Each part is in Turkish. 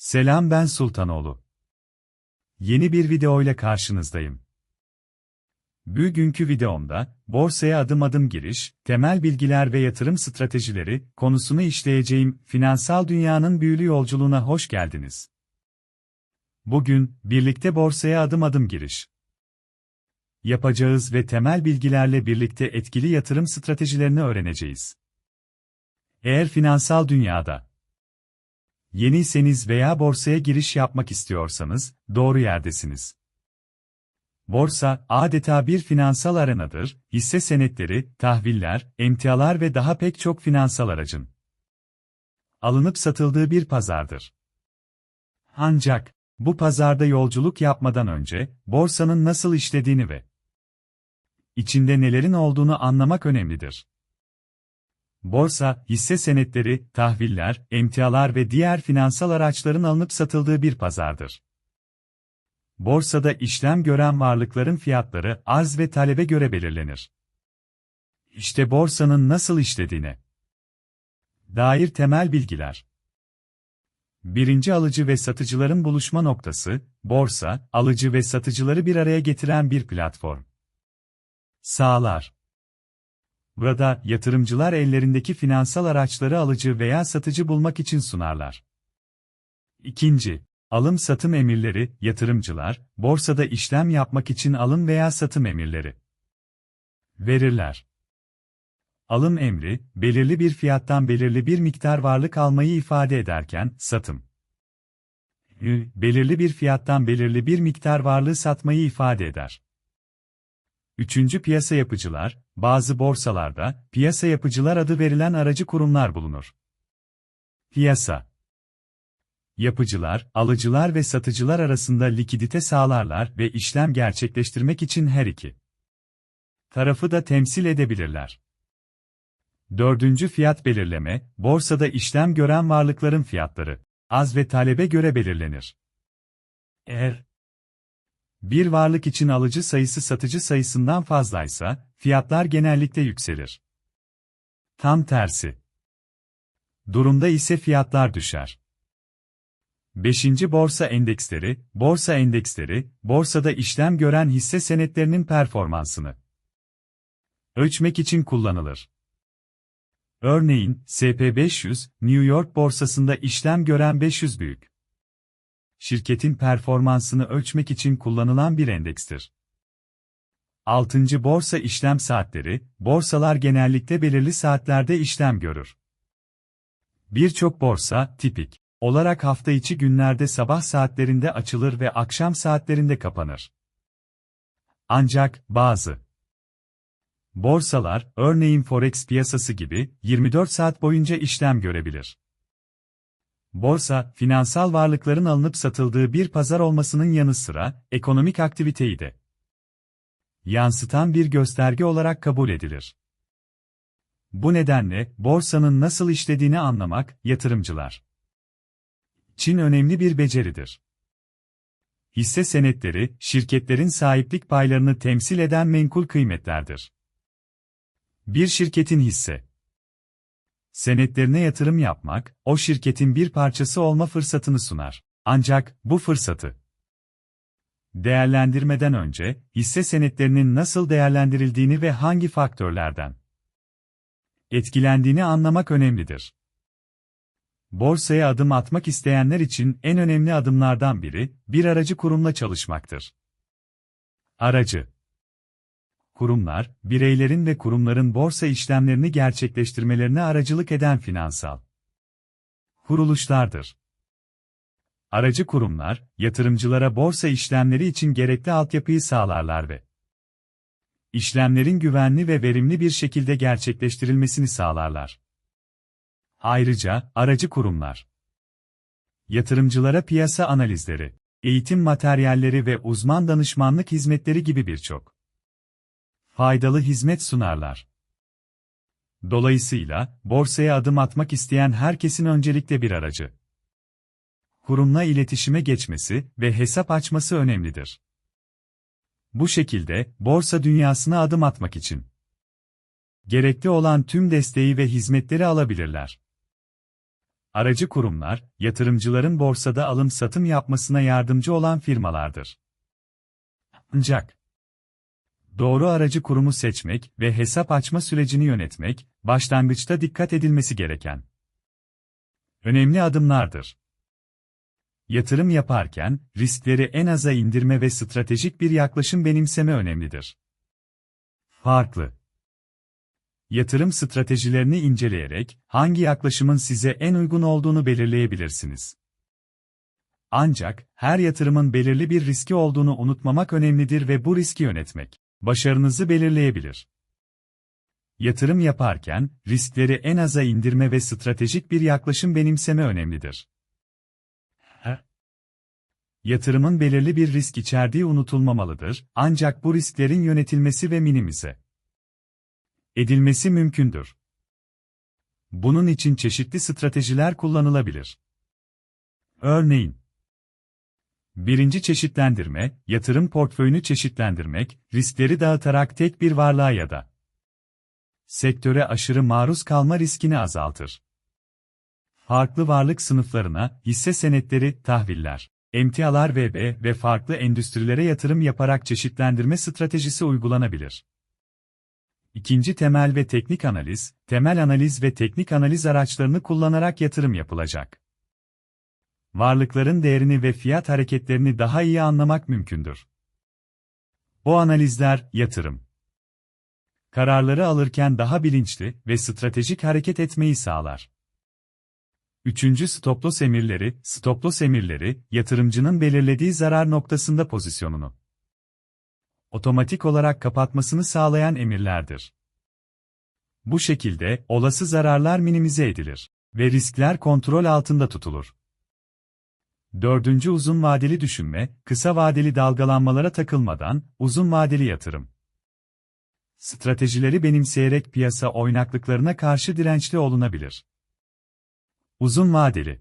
Selam ben Sultanoğlu. Yeni bir video ile karşınızdayım. Bugünkü videomda, borsaya adım adım giriş, temel bilgiler ve yatırım stratejileri konusunu işleyeceğim finansal dünyanın büyülü yolculuğuna hoş geldiniz. Bugün, birlikte borsaya adım adım giriş yapacağız ve temel bilgilerle birlikte etkili yatırım stratejilerini öğreneceğiz. Eğer finansal dünyada Yeniyseniz veya borsaya giriş yapmak istiyorsanız, doğru yerdesiniz. Borsa, adeta bir finansal arenadır, hisse senetleri, tahviller, emtialar ve daha pek çok finansal aracın alınıp satıldığı bir pazardır. Ancak, bu pazarda yolculuk yapmadan önce, borsanın nasıl işlediğini ve içinde nelerin olduğunu anlamak önemlidir. Borsa, hisse senetleri, tahviller, emtialar ve diğer finansal araçların alınıp satıldığı bir pazardır. Borsada işlem gören varlıkların fiyatları arz ve talebe göre belirlenir. İşte borsanın nasıl işlediğine dair temel bilgiler. Birinci alıcı ve satıcıların buluşma noktası, borsa, alıcı ve satıcıları bir araya getiren bir platform. Sağlar. Burada, yatırımcılar ellerindeki finansal araçları alıcı veya satıcı bulmak için sunarlar. İkinci, alım-satım emirleri, yatırımcılar, borsada işlem yapmak için alım veya satım emirleri verirler. Alım emri, belirli bir fiyattan belirli bir miktar varlık almayı ifade ederken, satım belirli bir fiyattan belirli bir miktar varlığı satmayı ifade eder. Üçüncü piyasa yapıcılar, bazı borsalarda, piyasa yapıcılar adı verilen aracı kurumlar bulunur. Piyasa Yapıcılar, alıcılar ve satıcılar arasında likidite sağlarlar ve işlem gerçekleştirmek için her iki tarafı da temsil edebilirler. Dördüncü fiyat belirleme, borsada işlem gören varlıkların fiyatları, az ve talebe göre belirlenir. Eğer bir varlık için alıcı sayısı satıcı sayısından fazlaysa, fiyatlar genellikle yükselir. Tam tersi. Durumda ise fiyatlar düşer. 5. Borsa endeksleri, borsa endeksleri, borsada işlem gören hisse senetlerinin performansını ölçmek için kullanılır. Örneğin, SP500, New York borsasında işlem gören 500 büyük şirketin performansını ölçmek için kullanılan bir endekstir. 6. Borsa işlem saatleri, borsalar genellikle belirli saatlerde işlem görür. Birçok borsa, tipik olarak hafta içi günlerde sabah saatlerinde açılır ve akşam saatlerinde kapanır. Ancak, bazı borsalar, örneğin Forex piyasası gibi, 24 saat boyunca işlem görebilir. Borsa, finansal varlıkların alınıp satıldığı bir pazar olmasının yanı sıra, ekonomik aktiviteyi de yansıtan bir gösterge olarak kabul edilir. Bu nedenle, borsanın nasıl işlediğini anlamak, yatırımcılar için önemli bir beceridir. Hisse senetleri, şirketlerin sahiplik paylarını temsil eden menkul kıymetlerdir. Bir şirketin hisse senetlerine yatırım yapmak, o şirketin bir parçası olma fırsatını sunar. Ancak, bu fırsatı değerlendirmeden önce, hisse senetlerinin nasıl değerlendirildiğini ve hangi faktörlerden etkilendiğini anlamak önemlidir. Borsaya adım atmak isteyenler için en önemli adımlardan biri, bir aracı kurumla çalışmaktır. Aracı kurumlar, bireylerin ve kurumların borsa işlemlerini gerçekleştirmelerine aracılık eden finansal kuruluşlardır. Aracı kurumlar, yatırımcılara borsa işlemleri için gerekli altyapıyı sağlarlar ve işlemlerin güvenli ve verimli bir şekilde gerçekleştirilmesini sağlarlar. Ayrıca, aracı kurumlar, yatırımcılara piyasa analizleri, eğitim materyalleri ve uzman danışmanlık hizmetleri gibi birçok faydalı hizmet sunarlar. Dolayısıyla, borsaya adım atmak isteyen herkesin öncelikle bir aracı kurumla iletişime geçmesi ve hesap açması önemlidir. Bu şekilde, borsa dünyasına adım atmak için gerekli olan tüm desteği ve hizmetleri alabilirler. Aracı kurumlar, yatırımcıların borsada alım-satım yapmasına yardımcı olan firmalardır. Ancak, doğru aracı kurumu seçmek ve hesap açma sürecini yönetmek, başlangıçta dikkat edilmesi gereken önemli adımlardır. Yatırım yaparken, riskleri en aza indirme ve stratejik bir yaklaşım benimseme önemlidir. Farklı Yatırım stratejilerini inceleyerek, hangi yaklaşımın size en uygun olduğunu belirleyebilirsiniz. Ancak, her yatırımın belirli bir riski olduğunu unutmamak önemlidir ve bu riski yönetmek, başarınızı belirleyebilir. Yatırım yaparken, riskleri en aza indirme ve stratejik bir yaklaşım benimseme önemlidir. Yatırımın belirli bir risk içerdiği unutulmamalıdır, ancak bu risklerin yönetilmesi ve minimize edilmesi mümkündür. Bunun için çeşitli stratejiler kullanılabilir. Örneğin, Birinci çeşitlendirme, yatırım portföyünü çeşitlendirmek, riskleri dağıtarak tek bir varlığa ya da sektöre aşırı maruz kalma riskini azaltır. Farklı varlık sınıflarına, hisse senetleri, tahviller, emtialar VB ve farklı endüstrilere yatırım yaparak çeşitlendirme stratejisi uygulanabilir. İkinci temel ve teknik analiz, temel analiz ve teknik analiz araçlarını kullanarak yatırım yapılacak. Varlıkların değerini ve fiyat hareketlerini daha iyi anlamak mümkündür. Bu analizler, yatırım kararları alırken daha bilinçli ve stratejik hareket etmeyi sağlar. Üçüncü stop-loss emirleri, stop-loss emirleri, yatırımcının belirlediği zarar noktasında pozisyonunu otomatik olarak kapatmasını sağlayan emirlerdir. Bu şekilde, olası zararlar minimize edilir ve riskler kontrol altında tutulur. Dördüncü uzun vadeli düşünme, kısa vadeli dalgalanmalara takılmadan, uzun vadeli yatırım. Stratejileri benimseyerek piyasa oynaklıklarına karşı dirençli olunabilir. Uzun vadeli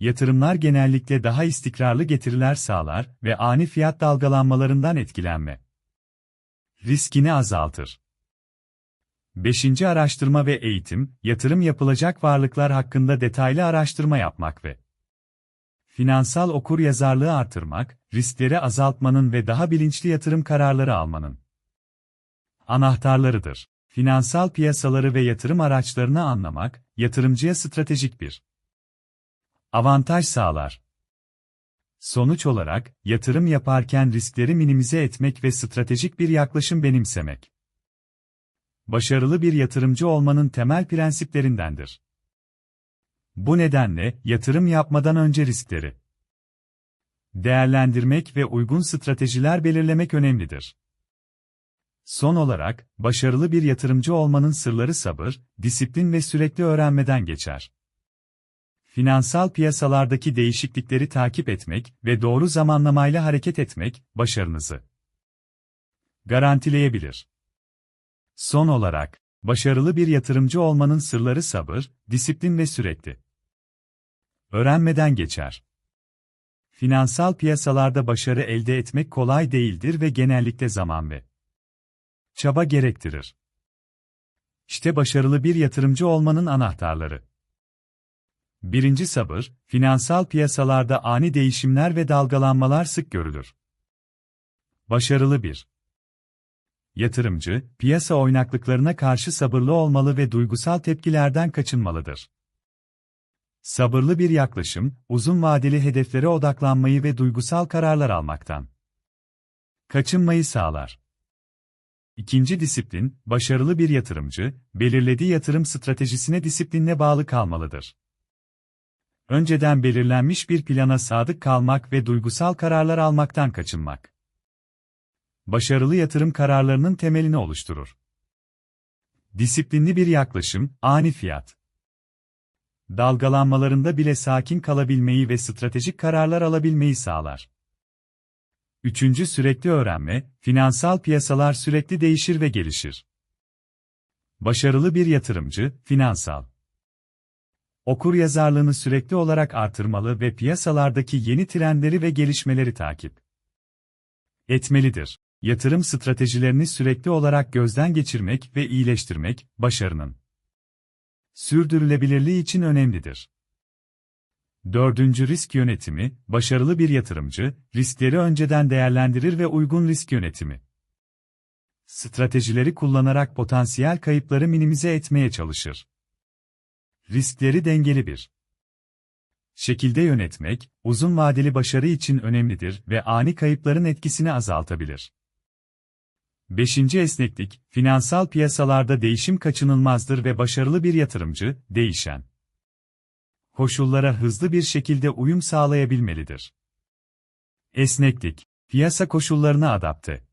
Yatırımlar genellikle daha istikrarlı getiriler sağlar ve ani fiyat dalgalanmalarından etkilenme riskini azaltır. 5. Araştırma ve eğitim, yatırım yapılacak varlıklar hakkında detaylı araştırma yapmak ve finansal okur yazarlığı artırmak, riskleri azaltmanın ve daha bilinçli yatırım kararları almanın anahtarlarıdır. Finansal piyasaları ve yatırım araçlarını anlamak, yatırımcıya stratejik bir avantaj sağlar. Sonuç olarak, yatırım yaparken riskleri minimize etmek ve stratejik bir yaklaşım benimsemek. Başarılı bir yatırımcı olmanın temel prensiplerindendir. Bu nedenle, yatırım yapmadan önce riskleri değerlendirmek ve uygun stratejiler belirlemek önemlidir. Son olarak, başarılı bir yatırımcı olmanın sırları sabır, disiplin ve sürekli öğrenmeden geçer. Finansal piyasalardaki değişiklikleri takip etmek ve doğru zamanlamayla hareket etmek, başarınızı garantileyebilir. Son olarak, başarılı bir yatırımcı olmanın sırları sabır, disiplin ve sürekli öğrenmeden geçer. Finansal piyasalarda başarı elde etmek kolay değildir ve genellikle zaman ve çaba gerektirir. İşte başarılı bir yatırımcı olmanın anahtarları. Birinci sabır, finansal piyasalarda ani değişimler ve dalgalanmalar sık görülür. Başarılı bir yatırımcı, piyasa oynaklıklarına karşı sabırlı olmalı ve duygusal tepkilerden kaçınmalıdır. Sabırlı bir yaklaşım, uzun vadeli hedeflere odaklanmayı ve duygusal kararlar almaktan kaçınmayı sağlar. İkinci disiplin, başarılı bir yatırımcı, belirlediği yatırım stratejisine disiplinle bağlı kalmalıdır. Önceden belirlenmiş bir plana sadık kalmak ve duygusal kararlar almaktan kaçınmak. Başarılı yatırım kararlarının temelini oluşturur. Disiplinli bir yaklaşım, ani fiyat. Dalgalanmalarında bile sakin kalabilmeyi ve stratejik kararlar alabilmeyi sağlar. Üçüncü sürekli öğrenme, finansal piyasalar sürekli değişir ve gelişir. Başarılı bir yatırımcı, finansal okur yazarlığını sürekli olarak artırmalı ve piyasalardaki yeni trendleri ve gelişmeleri takip etmelidir. Yatırım stratejilerini sürekli olarak gözden geçirmek ve iyileştirmek, başarının sürdürülebilirliği için önemlidir. Dördüncü risk yönetimi, başarılı bir yatırımcı, riskleri önceden değerlendirir ve uygun risk yönetimi. Stratejileri kullanarak potansiyel kayıpları minimize etmeye çalışır. Riskleri dengeli bir şekilde yönetmek, uzun vadeli başarı için önemlidir ve ani kayıpların etkisini azaltabilir. 5. Esneklik, finansal piyasalarda değişim kaçınılmazdır ve başarılı bir yatırımcı, değişen koşullara hızlı bir şekilde uyum sağlayabilmelidir. Esneklik, piyasa koşullarına adapte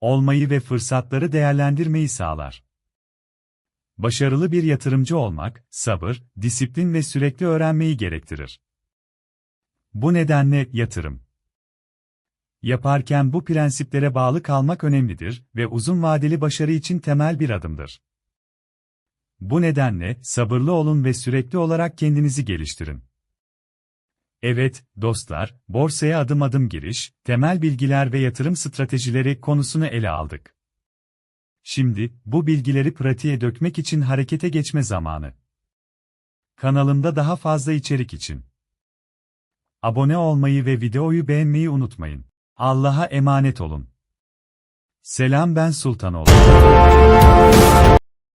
olmayı ve fırsatları değerlendirmeyi sağlar. Başarılı bir yatırımcı olmak, sabır, disiplin ve sürekli öğrenmeyi gerektirir. Bu nedenle yatırım yaparken bu prensiplere bağlı kalmak önemlidir ve uzun vadeli başarı için temel bir adımdır. Bu nedenle sabırlı olun ve sürekli olarak kendinizi geliştirin. Evet, dostlar, borsaya adım adım giriş, temel bilgiler ve yatırım stratejileri konusunu ele aldık. Şimdi, bu bilgileri pratiğe dökmek için harekete geçme zamanı. Kanalımda daha fazla içerik için abone olmayı ve videoyu beğenmeyi unutmayın. Allah'a emanet olun. Selam ben Sultanoğlu.